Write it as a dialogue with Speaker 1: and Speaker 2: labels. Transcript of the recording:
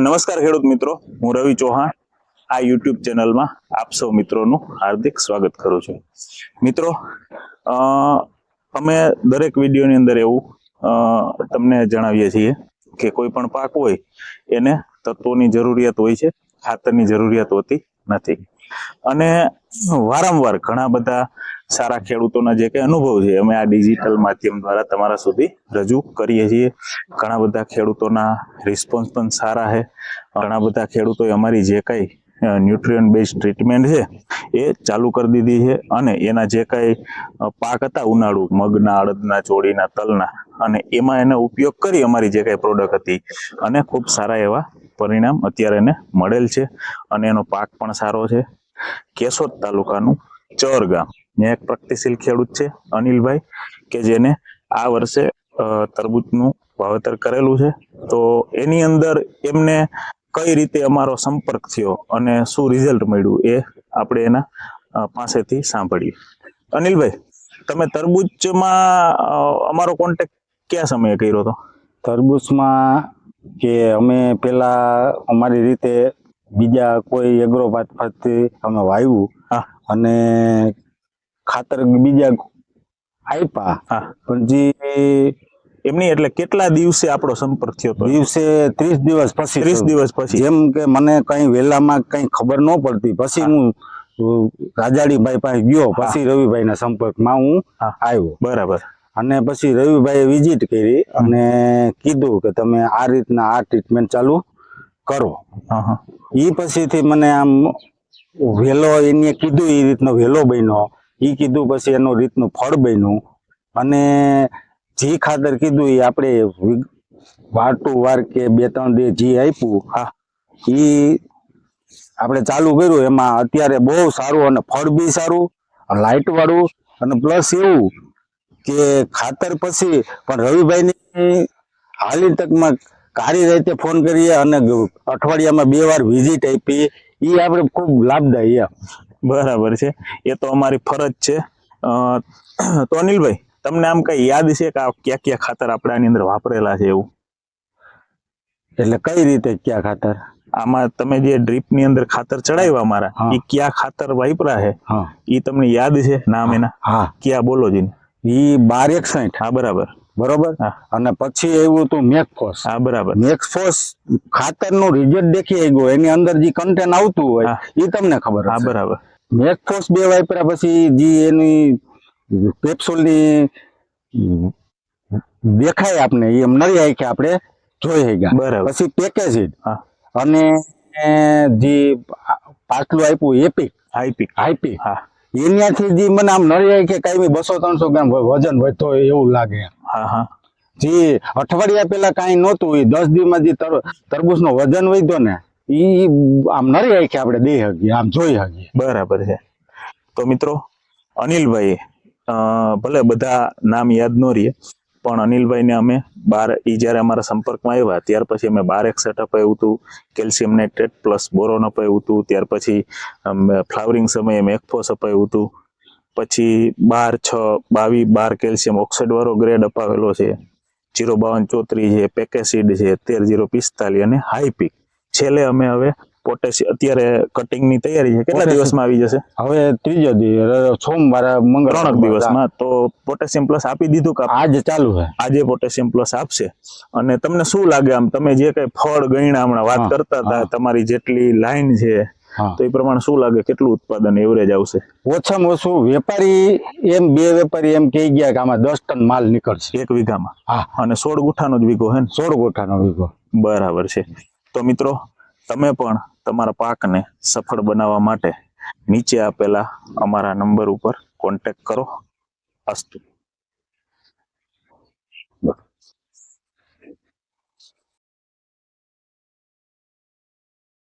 Speaker 1: નમસ્કાર ખેડૂત મિત્રો, હું રવિ ચૌહાણ, આ યુટ્યુબ ચેનલમાં આપ સૌ મિત્રોનું હાર્દિક સ્વાગત કરું છું. મિત્રો અમે દરેક વિડીયોની અંદર એવું તમને જણાવીએ છીએ કે કોઈ પણ પાક હોય, એને તત્વોની જરૂરિયાત હોય છે, ખાતરની જરૂરિયાત હોતી નથી. અને વારંવાર ઘણા બધા સારા ખેડૂતોના જે કંઈ અનુભવ છે, અમે આ ડિજિટલ માધ્યમ દ્વારા તમારા સુધી રજૂ કરીએ છીએ. ઘણા બધા ખેડૂતોના રિસ્પોન્સ પણ સારા છે. ઘણા બધા ખેડૂતોએ અમારી જે કંઈ ન્યુટ્રિયન બેઝ ટ્રીટમેન્ટ છે, એ ચાલુ કરી દીધી છે અને એના જે કાંઈ પાક હતા ઉનાળુ, મગના, અડદના, ચોળીના, તલના, અને એમાં એને ઉપયોગ કરી અમારી જે કાંઈ પ્રોડક્ટ હતી અને ખૂબ સારા એવા પરિણામ અત્યારે એને મળેલ છે અને એનો પાક પણ સારો છે. કેશોદ તાલુકાનું ચર ગામ. ત્યાં એક પ્રગતિશીલ ખેડૂત છે અનિલભાઈ કે જેને આ વર્ષે તરબૂચનું વાવેતર કરેલું છે. તો એની અંદર એમને કઈ રીતે અમારો સંપર્ક થયો અને શું રિઝલ્ટ મળ્યું એ આપણે એના પાસેથી સાંભળીએ. અનિલભાઈ તમે તરબૂચમાં અમારો કોન્ટેક્ટ કયા સમયે કર્યો હતો?
Speaker 2: તરબૂચમાં કે અમે પેલા અમારી રીતે બીજા કોઈ એગ્રો પાથી અમે વાવ્યું. અને ખાતર બીજા આપ્યા પણ જે
Speaker 1: એમની એટલે કેટલા દિવસે આપણો સંપર્ક થયો હતો?
Speaker 2: દિવસે ત્રીસ દિવસ પછી
Speaker 1: ત્રીસ દિવસ પછી.
Speaker 2: જેમ કે મને કઈ વહેલામાં કઈ ખબર ન પડતી. પછી
Speaker 1: હું.
Speaker 2: રાજાડીભાઈ પાસે ગયો. પછી રવિભાઈ ના સંપર્કમાં હું. આવ્યો.
Speaker 1: બરાબર.
Speaker 2: અને પછી રવિભાઈએ વિઝિટ કરી અને કીધું કે તમે આ રીતના આ ટ્રીટમેન્ટ ચાલુ કરો. એ પછીથી મને આમ વહેલો એને કીધું એ રીતનો વહેલો બન્યો. ઈ કીધું પછી એનું રીતનું ફળ બન્યું. અને જે ખાતર કીધું એ આપણે વિ- વાર કે બે, ત્રણ દે જે આપ્યું,
Speaker 1: હા
Speaker 2: એ આપણે ચાલુ કર્યું. એમાં અત્યારે બહુ સારું અને ફળ બી સારું લાઇટ વાળું અને પ્લસ એવું કે ખાતર પછી પણ રવિભાઈની હાલી તકમાં કાળી રીતે ફોન કરીએ અને અઠવાડિયામાં બે વાર વિઝિટ આપી. એ આપણે ખૂબ લાભદાયી.
Speaker 1: બરાબર છે. એ તો અમારી ફરજ છે. તો અનિલભાઈ તમને આમ કઈ યાદ છે કે ક્યાં ક્યાં ખાતર આપણે આની અંદર વાપરેલા છે એવું?
Speaker 2: એટલે કઈ રીતે ક્યાં ખાતર?
Speaker 1: આમાં તમે જે ડ્રીપની અંદર ખાતર ચડાવ્યા
Speaker 2: મારા
Speaker 1: એ ક્યાં ખાતર વાપરા છે? એ તમને યાદ છે નામ એના?
Speaker 2: હા
Speaker 1: ક્યાં બોલો જી
Speaker 2: ઈ બાર એકસઠ.
Speaker 1: હા બરાબર.
Speaker 2: બરોબર. અને પછી આવ્યું હતું મેકફોસ.
Speaker 1: હા બરાબર.
Speaker 2: મેકફોસ ખાતરનું રિઝલ્ટ દેખી આવ્યું એની અંદર જે કન્ટેન્ટ આવતું હોય. એ તમને ખબર
Speaker 1: હા બરાબર.
Speaker 2: મેકફોસ બે વાપર્યા પછી જે એની કેપ્સ્યુલની દેખાય આપણે એમ નરી આંખે આપણે જોઈ ગયા
Speaker 1: બરાબર.
Speaker 2: પછી પેકેજિંગ
Speaker 1: હા.
Speaker 2: અને જે પાછલું આપ્યું એપિક
Speaker 1: હાઈપિક
Speaker 2: આઈપી
Speaker 1: હા.
Speaker 2: એનાથી જે મને આમ નરી આંખે કાંઈ બસો ત્રણસો ગ્રામ વજન વધતો હોય એવું લાગે
Speaker 1: હા હા.
Speaker 2: જે અઠવાડિયા પેલા કાંઈ નહોતું એ દસ દિવસમાં જે તરબૂચનો વજન વધ્યો ને ઈ આમ નરી આંખે આપણે દઈ શકીએ, આમ જોઈ શકીએ.
Speaker 1: બરાબર છે. તો મિત્રો અનિલભાઈ ભલે બધા નામ યાદ ન રહીએ પણ અનિલભાઈને અમે બાર, ઈ જ્યારે અમારા સંપર્કમાં આવ્યા, ત્યાર પછી અમે બાર એક સેટ અપાયું હતું કેલ્શિયમ નાઇટ્રેટ પ્લસ બોરોન અપાયું હતું, ત્યાર પછી ફ્લાવરિંગ સમયે મેકફોસ અપાયું હતું, પછી બાર છ બાવી બાર કેલ્શિયમ ઓક્સાઇડ વાળો ગ્રેડ અપાવેલો છે, જીરો બાવન ચોત્રીસ છે પેકેસીડ છે, તેર જીરો પિસ્તાલીસ અને હાઈપીક છેલ્લે અમે હવે પોટેશિયમ અત્યારે કટિંગની તૈયારી છે. કેટલા દિવસમાં આવી જશે?
Speaker 2: હવે ત્રીજો દિવસ સોમવાર મંગળ
Speaker 1: ત્રણ દિવસમાં. તો પોટેશિયમ પ્લસ આપી દીધું કે
Speaker 2: આજ ચાલુ છે.
Speaker 1: આજે પોટેશિયમ પ્લસ આપશે. અને તમને શું લાગે આમ? તમે જે કઈ ફળ ગણા હમણાં વાત કરતા હતા તમારી જેટલી લાઈન છે તો એ પ્રમાણે શું લાગે? કેટલું ઉત્પાદન એવરેજ આવશે?
Speaker 2: ઓછામાં ઓછું વેપારી એમ બે વેપારી એમ કહી ગયા કે આમાં દસ ટન માલ નીકળશે.
Speaker 1: એક વીઘામાં? અને સોળ ગુઠાનો જ વીઘો હે ને?
Speaker 2: સોળ ગોઠાનો વીઘો.
Speaker 1: બરાબર છે. તો મિત્રો, તમે પણ તમારા પાકને સફળ બનાવવા માટે નીચે આપેલા અમારા નંબર ઉપર કોન્ટેક્ટ કરો. અસ્તુ.